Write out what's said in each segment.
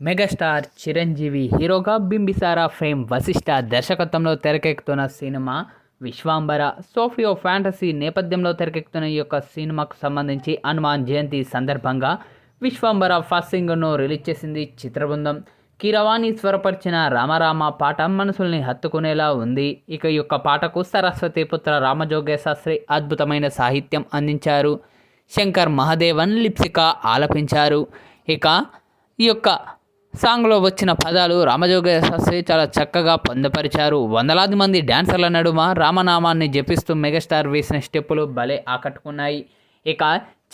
Megastar Chiranjeevi హీరోగా Bimbisara fame Vashishtha దర్శకత్వంలో తెరకెక్కుతున్న సినిమా విశ్వాంబర. సోఫియో ఫ్యాంటసీ నేపథ్యంలో తెరకెక్కుతున్న ఈ యొక్క సినిమాకు సంబంధించి హనుమాన్ జయంతి సందర్భంగా విశ్వాంబర ఫస్ట్ సింగర్ను రిలీజ్ చేసింది చిత్రబృందం. కీరవాణి స్వరపరిచిన రామరామ పాట మనసుల్ని హత్తుకునేలా ఉంది. ఇక ఈ యొక్క పాటకు సరస్వతి పుత్ర రామజోగే శాస్త్రి అద్భుతమైన సాహిత్యం అందించారు. శంకర్ మహాదేవన్ లిప్సిక ఆలపించారు. ఇక ఈ యొక్క సాంగ్లో వచ్చిన పదాలు రామజోగ శాస్త్రి చాలా చక్కగా పొందపరిచారు. వందలాది మంది డాన్సర్ల నడుమ రామనామాన్ని జపిస్తూ మెగాస్టార్ వేసిన స్టెప్పులు భలే ఆకట్టుకున్నాయి. ఇక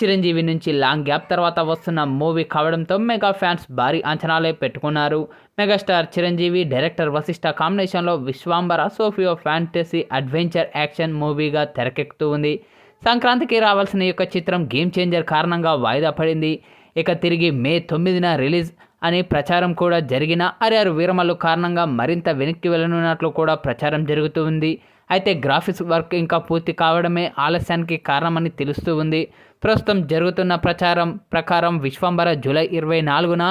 చిరంజీవి నుంచి లాంగ్ గ్యాప్ తర్వాత వస్తున్న మూవీ కావడంతో మెగా ఫ్యాన్స్ భారీ అంచనాలే పెట్టుకున్నారు. మెగాస్టార్ చిరంజీవి డైరెక్టర్ వశిష్ఠ కాంబినేషన్లో Vishwambhara socio fantasy adventure action మూవీగా తెరకెక్కుతూ ఉంది. సంక్రాంతికి రావాల్సిన యొక్క చిత్రం గేమ్ చేంజర్ కారణంగా వాయిదా పడింది. ఇక తిరిగి మే తొమ్మిదిన రిలీజ్ అనే ప్రచారం కూడా జరిగిన అర్యారు వీరమల్లు కారణంగా మరింత వెనక్కి వెళ్ళనున్నట్లు కూడా ప్రచారం జరుగుతూ ఉంది. అయితే గ్రాఫిక్స్ వర్క్ ఇంకా పూర్తి కావడమే ఆలస్యానికి కారణమని తెలుస్తూ ఉంది. ప్రస్తుతం జరుగుతున్న ప్రచారం ప్రకారం విశ్వంబర జూలై ఇరవై నాలుగున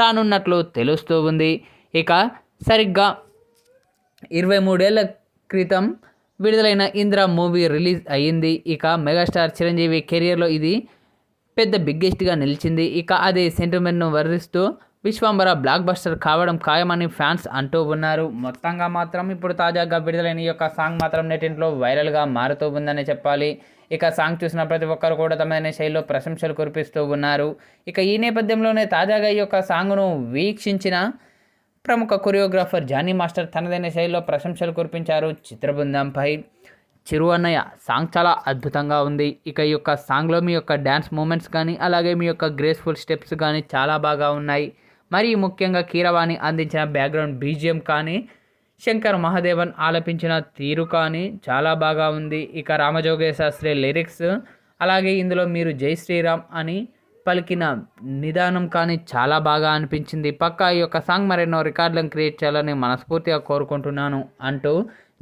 రానున్నట్లు తెలుస్తూ ఉంది. ఇక సరిగ్గా ఇరవై మూడేళ్ళ క్రితం విడుదలైన ఇంద్ర మూవీ రిలీజ్ అయ్యింది. ఇక మెగాస్టార్ చిరంజీవి కెరియర్లో ఇది పెద్ద బిగ్గెస్ట్గా నిలిచింది. ఇక అదే సెంటిమెంట్ను వర్ణిస్తూ విశ్వంబర బ్లాక్ బస్టర్ కావడం ఖాయమని ఫ్యాన్స్ అంటూ ఉన్నారు. మొత్తంగా మాత్రం ఇప్పుడు తాజాగా విడుదలైన ఈ యొక్క సాంగ్ మాత్రం నెటింట్లో వైరల్గా మారుతూ ఉందని చెప్పాలి. ఇక సాంగ్ చూసిన ప్రతి ఒక్కరు కూడా తమదైన శైలిలో ప్రశంసలు కురిపిస్తూ ఉన్నారు. ఇక ఈ నేపథ్యంలోనే తాజాగా ఈ యొక్క సాంగ్ను వీక్షించిన ప్రముఖ కొరియోగ్రాఫర్ జానీ మాస్టర్ తనదైన శైలిలో ప్రశంసలు కురిపించారు చిత్రబృందంపై. చిరు అన్నయ్య సాంగ్ చాలా అద్భుతంగా ఉంది. ఇక ఈ యొక్క సాంగ్లో మీ యొక్క డ్యాన్స్ మూమెంట్స్ కానీ అలాగే మీ యొక్క గ్రేస్ఫుల్ స్టెప్స్ కానీ చాలా బాగా ఉన్నాయి. మరి ముఖ్యంగా కీరవాణి అందించిన బ్యాక్గ్రౌండ్ బీజిఎం కానీ శంకర్ మహాదేవన్ ఆలపించిన తీరు కానీ చాలా బాగా ఉంది. ఇక రామజోగే శాస్త్రి లిరిక్స్ అలాగే ఇందులో మీరు జై శ్రీరామ్ అని పలికిన నిదానం కానీ చాలా బాగా అనిపించింది. పక్కా ఈ యొక్క సాంగ్ మరెన్నో రికార్డులను క్రియేట్ చేయాలని మనస్ఫూర్తిగా కోరుకుంటున్నాను అంటూ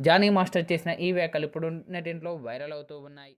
జానీ మాస్టర్ చేసిన ఈ వ్యాఖ్యలు ఇప్పుడు నెటింట్లో వైరల్ అవుతూ ఉన్నాయి.